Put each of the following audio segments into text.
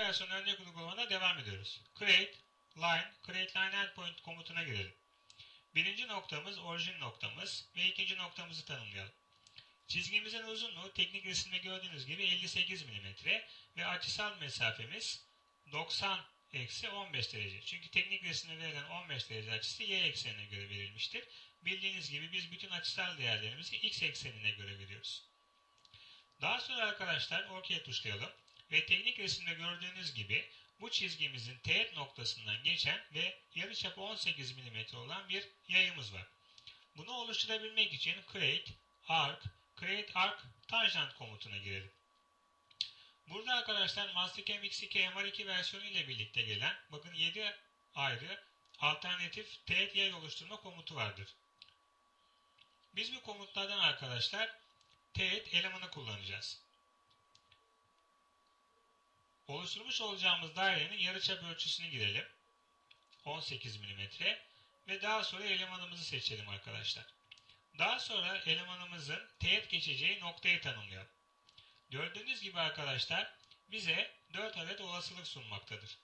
versiyon örnek uygulamada devam ediyoruz. Create line, create line endpoint komutuna girelim. Birinci noktamız orijin noktamız ve ikinci noktamızı tanımlayalım. Çizgimizin uzunluğu teknik resimde gördüğünüz gibi 58 mm ve açısal mesafemiz 90 eksi 15 derece. Çünkü teknik resimde verilen 15 derece açısı y eksenine göre verilmiştir. Bildiğiniz gibi biz bütün açısal değerlerimizi x eksenine göre veriyoruz. Daha sonra arkadaşlar OK tuşlayalım ve teknik resimde gördüğünüz gibi bu çizgimizin teğet noktasından geçen ve yarıçapı 18 mm olan bir yayımız var. Bunu oluşturabilmek için create arc create arc tangent komutuna girelim. Burada arkadaşlar Mastercam X2 MR2 versiyonu ile birlikte gelen bakın 7 ayrı alternatif teğet yay oluşturma komutu vardır. Biz bu komutlardan arkadaşlar teğet elemanı kullanacağız. Oluşturmuş olacağımız dairenin yarıçap ölçüsünü girelim. 18 mm ve daha sonra elemanımızı seçelim arkadaşlar. Daha sonra elemanımızın teğet geçeceği noktayı tanımlayalım. Gördüğünüz gibi arkadaşlar bize 4 adet olasılık sunmaktadır.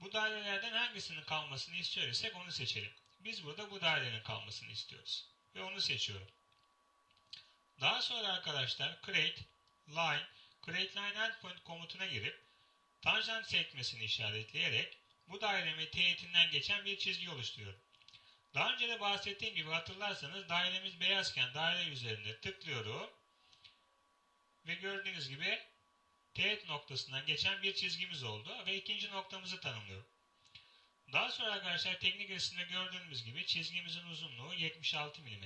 Bu dairelerden hangisinin kalmasını istiyor isek onu seçelim. Biz burada bu dairenin kalmasını istiyoruz. Ve onu seçiyorum. Daha sonra arkadaşlar create line, create line endpoint komutuna girip tanjant sekmesini işaretleyerek bu dairemin teğetinden geçen bir çizgi oluşturuyorum. Daha önce de bahsettiğim gibi hatırlarsanız dairemiz beyazken daire üzerinde tıklıyorum ve gördüğünüz gibi teğet noktasından geçen bir çizgimiz oldu ve ikinci noktamızı tanımlıyorum. Daha sonra arkadaşlar teknik resimde gördüğümüz gibi çizgimizin uzunluğu 76 mm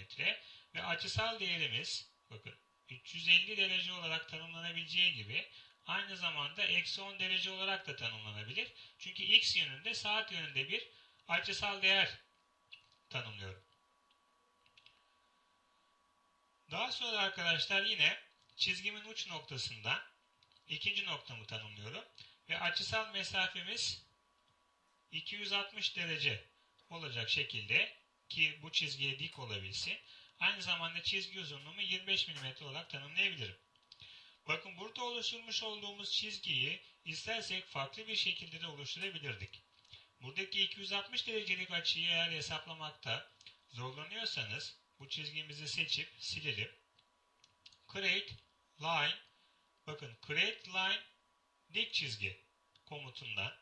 ve açısal değerimiz bakın 350 derece olarak tanımlanabileceği gibi aynı zamanda eksi 10 derece olarak da tanımlanabilir. Çünkü x yönünde saat yönünde bir açısal değer tanımlıyorum. Daha sonra arkadaşlar yine çizgimin uç noktasından ikinci noktamı tanımlıyorum. Ve açısal mesafemiz 260 derece olacak şekilde ki bu çizgiye dik olabilsin. Aynı zamanda çizgi uzunluğumu 25 mm olarak tanımlayabilirim. Bakın burada oluşturmuş olduğumuz çizgiyi istersek farklı bir şekilde de oluşturabilirdik. Buradaki 260 derecelik açıyı eğer hesaplamakta zorlanıyorsanız bu çizgimizi seçip silelim. Create line bakın create line dik çizgi komutundan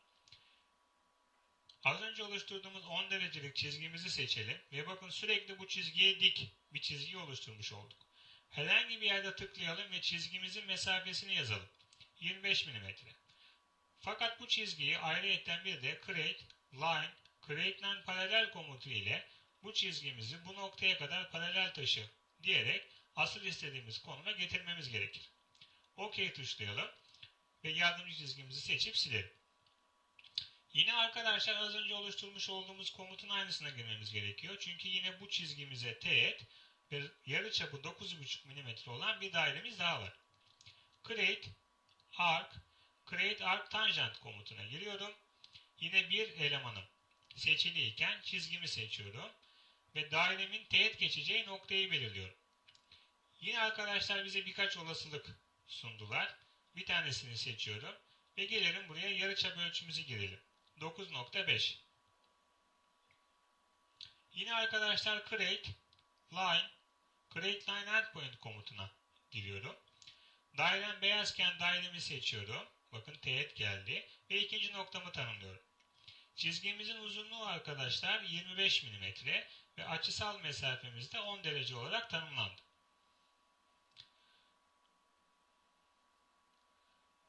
az önce oluşturduğumuz 10 derecelik çizgimizi seçelim ve bakın sürekli bu çizgiye dik bir çizgi oluşturmuş olduk. Herhangi bir yerde tıklayalım ve çizgimizin mesafesini yazalım. 25 mm. Fakat bu çizgiyi ayrıyetten bir de create line create line paralel komutu ile bu çizgimizi bu noktaya kadar paralel taşı diyerek asıl istediğimiz konuma getirmemiz gerekir. OK tuşlayalım ve yardımcı çizgimizi seçip silelim. Yine arkadaşlar az önce oluşturmuş olduğumuz komutun aynısına girmemiz gerekiyor. Çünkü yine bu çizgimize teğet ve yarıçapı 9,5 mm olan bir dairemiz daha var. Create arc create arc tangent komutuna giriyorum. Yine bir elemanım seçiliyken çizgimi seçiyorum ve dairemin teğet geçeceği noktayı belirliyorum. Yine arkadaşlar bize birkaç olasılık sundular. Bir tanesini seçiyorum ve gelelim buraya yarıçap ölçümüzü girelim. 9.5 Yine arkadaşlar create line create endpoint komutuna giriyorum. Dairem beyazken dairemi seçiyorum. Bakın teğet geldi ve ikinci noktamı tanımlıyorum. Çizgimizin uzunluğu arkadaşlar 25 mm ve açısal mesafemiz de 10 derece olarak tanımlandı.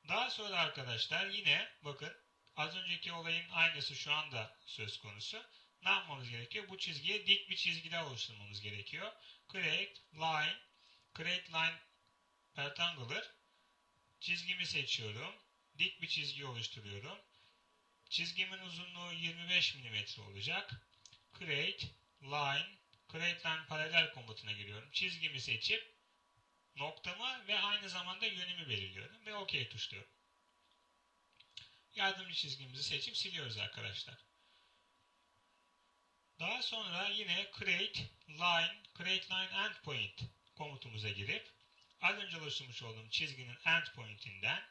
Daha sonra arkadaşlar yine bakın az önceki olayın aynısı şu anda söz konusu. Ne yapmamız gerekiyor? Bu çizgiye dik bir çizgi daha oluşturmamız gerekiyor. Create line, create line rectangular. Çizgimi seçiyorum. Dik bir çizgi oluşturuyorum. Çizgimin uzunluğu 25 mm olacak. Create line, create line paralel komutuna giriyorum. Çizgimi seçip noktamı ve aynı zamanda yönümü belirliyorum ve OK tuşluyorum. Yardımcı çizgimizi seçip siliyoruz arkadaşlar. Daha sonra yine create line, create line endpoint komutumuza girip az önce oluşturmuş olduğum çizginin endpointinden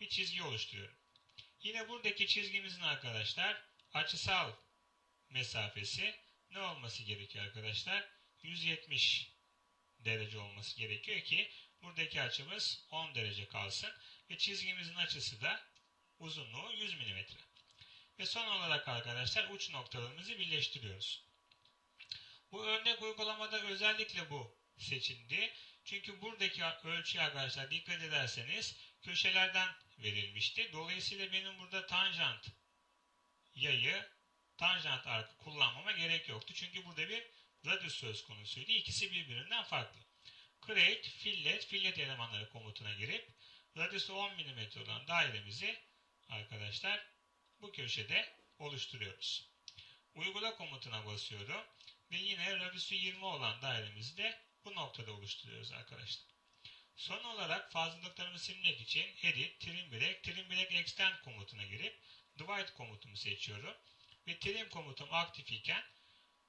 bir çizgi oluşturuyorum. Yine buradaki çizgimizin arkadaşlar açısal mesafesi ne olması gerekiyor arkadaşlar? 170 derece olması gerekiyor ki buradaki açımız 10 derece kalsın ve çizgimizin açısı da uzunluğu 100 mm. Ve son olarak arkadaşlar uç noktalarımızı birleştiriyoruz. Bu örnek uygulamada özellikle bu seçildi. Çünkü buradaki ölçü arkadaşlar dikkat ederseniz köşelerden verilmişti. Dolayısıyla benim burada tanjant yayı, tanjant arkı kullanmama gerek yoktu. Çünkü burada bir radius söz konusuydu. İkisi birbirinden farklı. Create, fillet, fillet elemanları komutuna girip radiusu 10 mm olan dairemizi arkadaşlar bu köşede oluşturuyoruz. Uygula komutuna basıyorum ve yine radiusu 20 olan dairemizi de bu noktada oluşturuyoruz arkadaşlar. Son olarak fazlalıklarımı silmek için edit, trim break, trim break extend komutuna girip divide komutumu seçiyorum. Ve trim komutum aktif iken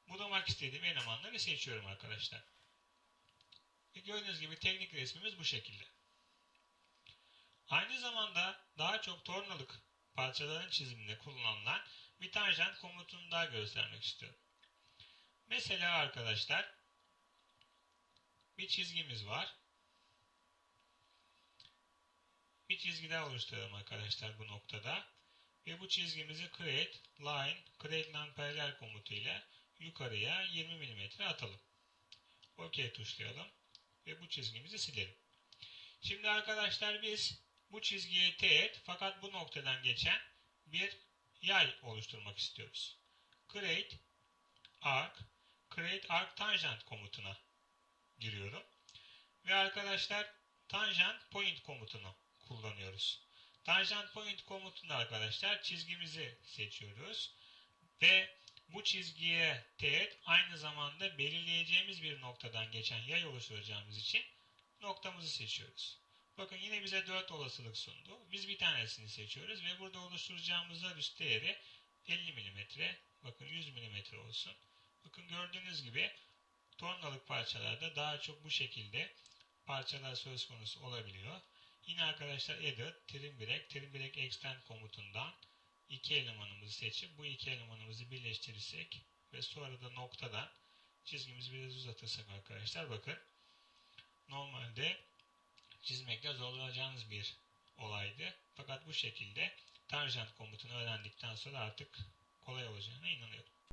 bulamak istediğim elemanları seçiyorum arkadaşlar. Ve gördüğünüz gibi teknik resmimiz bu şekilde. Aynı zamanda daha çok tornalık parçaların çiziminde kullanılan bir tanjant komutunu daha göstermek istiyorum. Mesela arkadaşlar bir çizgimiz var. Bir çizgi daha oluşturalım arkadaşlar bu noktada. Ve bu çizgimizi create line, create line paralel komutu ile yukarıya 20 mm atalım. OK tuşlayalım ve bu çizgimizi silelim. Şimdi arkadaşlar biz bu çizgiye teğet fakat bu noktadan geçen bir yay oluşturmak istiyoruz. Create arc, create arc tangent komutuna giriyorum. Ve arkadaşlar tangent point komutunu kullanıyoruz. Tangent point komutunda arkadaşlar çizgimizi seçiyoruz. Ve bu çizgiye teğet aynı zamanda belirleyeceğimiz bir noktadan geçen yay oluşturacağımız için noktamızı seçiyoruz. Bakın yine bize 4 olasılık sundu. Biz bir tanesini seçiyoruz ve burada oluşturacağımız üst değeri 50 mm. Bakın 100 mm olsun. Bakın gördüğünüz gibi tornalık parçalarda daha çok bu şekilde parçalar söz konusu olabiliyor. Yine arkadaşlar edit, trim break, trim break extend komutundan iki elemanımızı seçip bu iki elemanımızı birleştirirsek ve sonra da noktadan çizgimizi biraz uzatırsak arkadaşlar bakın normalde çizmekte zorlanacağınız bir olaydı. Fakat bu şekilde tanjant komutunu öğrendikten sonra artık kolay olacağına inanıyorum.